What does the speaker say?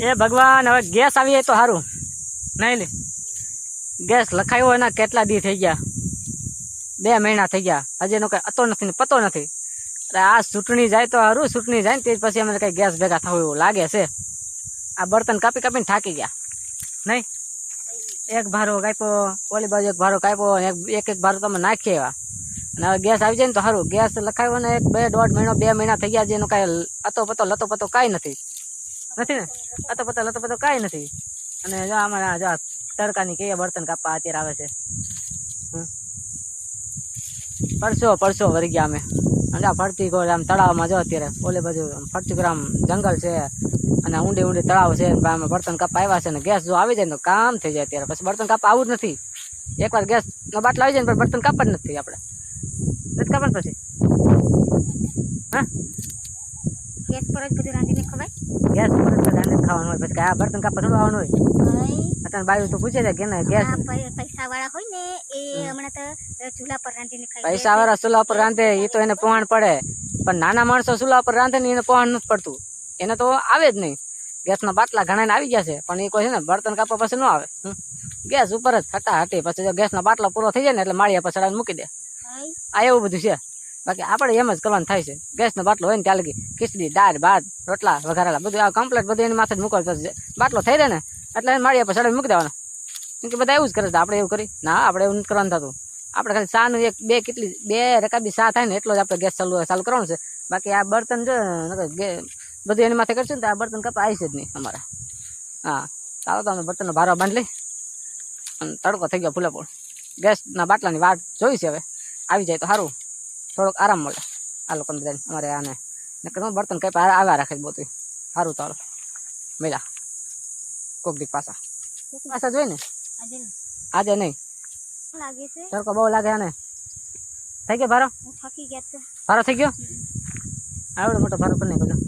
એ ભગવાન, હવે ગેસ આવી જાય તો સારું નહીં લે. ગેસ લખાયો એના કેટલા દી થઈ ગયા? બે મહિના થઈ ગયા. હજી એનો કઈ અતો નથી ને પતો નથી. એટલે આ ચૂંટણી જાય તો સારું ચૂંટણી જાય ને તે પછી અમે કઈ ગેસ ભેગા થવું એવું લાગે છે. આ બર્તન કાપી કાપીને થાકી ગયા. નહીં? એક ભારો કાપ્યો, ઓલી બાજુ એક ભારો કાપ્યો એક એક ભારો તમે નાખીએ એવા. અને હવે ગેસ આવી જાય ને તો સારું ગેસ લખાયો ને એક, બે, દોઢ મહિનો, બે મહિના થઈ ગયા એનો કાંઈ અતો પતો, લતો પતો કાંઈ નથી. નથી ને? પતો લતો પતો કાંઈ નથી. અને જો અમારા જો આ તડકાની કઈ બર્તન કાપવા અત્યારે આવે છે. પરસો પરસો વરી ગયા અમે. અને આ ફરતી ગોળ આમ તળાવમાં જો અત્યારે, ઓલે બાજુ ફરતી ગોળ આમ જંગલ છે. અને ઊંડી ઊંડે તળાવ છે અને આમાં બર્તન કાપવા આવ્યા છે ને ગેસ જો આવી જાય તો કામ થઈ જાય અત્યારે. પછી બર્તન કાપવા આવું જ નથી. એકવાર ગેસ નો બાટલો આવી જાય પછી બર્તન કાપવા જ નથી આપણે. નથી પછી? હા? પર જ બધું રાંધીને ખવાય? ગેસ ઉપર જ બધાને ખાવાનું હોય પછી આ બર્તન કાપવા થોડું આવવાનું હોય. અત્યારે બાયું તો પૂછે છે કે ને ગેસ પૈસા વાળા હોય ને એ હમણાં તો ચૂલા પર રાંધીને ખાય પૈસા વાળા ચૂલા પર રાંધે એ તો એને પહોંચ પડે. પણ નાના માણસો ચૂલા પર રાંધે ને એને પહોંચ નથી પડતું. એને તો આવે જ નહીં. ગેસના બાટલા ઘણા આવી ગયા છે પણ એ કોઈ છે ને બર્તન કાપવા પછી ન આવે. ગેસ ઉપર જ હટા હટી પછી જો ગેસના બાટલા પૂરો થઈ જાય ને એટલે માળિયા પછી ચડાવીને મૂકી દે. આ એવું બધું છે. બાકી આપણે એમ જ કરવાનું થાય છે. ગેસનો બાટલો હોય ને ત્યાં લગી ખીચડી, દાળ, ભાત, રોટલા, વઘારેલા, બધું આ કમ્પ્લેટ બધું એની માથે જ મૂકવા બાટલો થઈ રહે ને, એટલે એને માળિયા પર સડે મૂકી દેવાનો. કેમ કે બધા એવું જ કરે છે, આપણે એવું કરી, ના, આપણે એવું કરવાનું થતું. આપણે ખાલી ચાનું એક, બે કેટલી, બે રકાબી ચા થાય ને, એટલો જ આપણે ગેસ ચાલુ ચાલુ કરવાનું છે. બાકી આ બર્તન જો બધું એની માથે કરશું ને આ બર્તન કપા આવી છે જ નહીં અમારા. હા, ચાલો તો અમે બર્તનનો ભારો બાંધ લઈ. અને તડકો થઈ ગયો ફૂલે ગેસના બાટલાની વાટ જોઈ છે હવે. આવી જાય તો સારું. થોડોક આરામ મળે. આ લોકોને બધાને. અમારે આને નકર બર્તન કઈ આવ્યા રાખે છે બધું સારું ચાલો. મેલા કોક દીક પાછા. પાછા જોઈ ને આજે નહીં. સરખો લાગે છે. તડકો બહુ લાગે આને? થઈ ગયો ભારો? થાકી ગયા ભારો થઈ ગયો? આવડો મોટો ભારો કરી નાખ્યો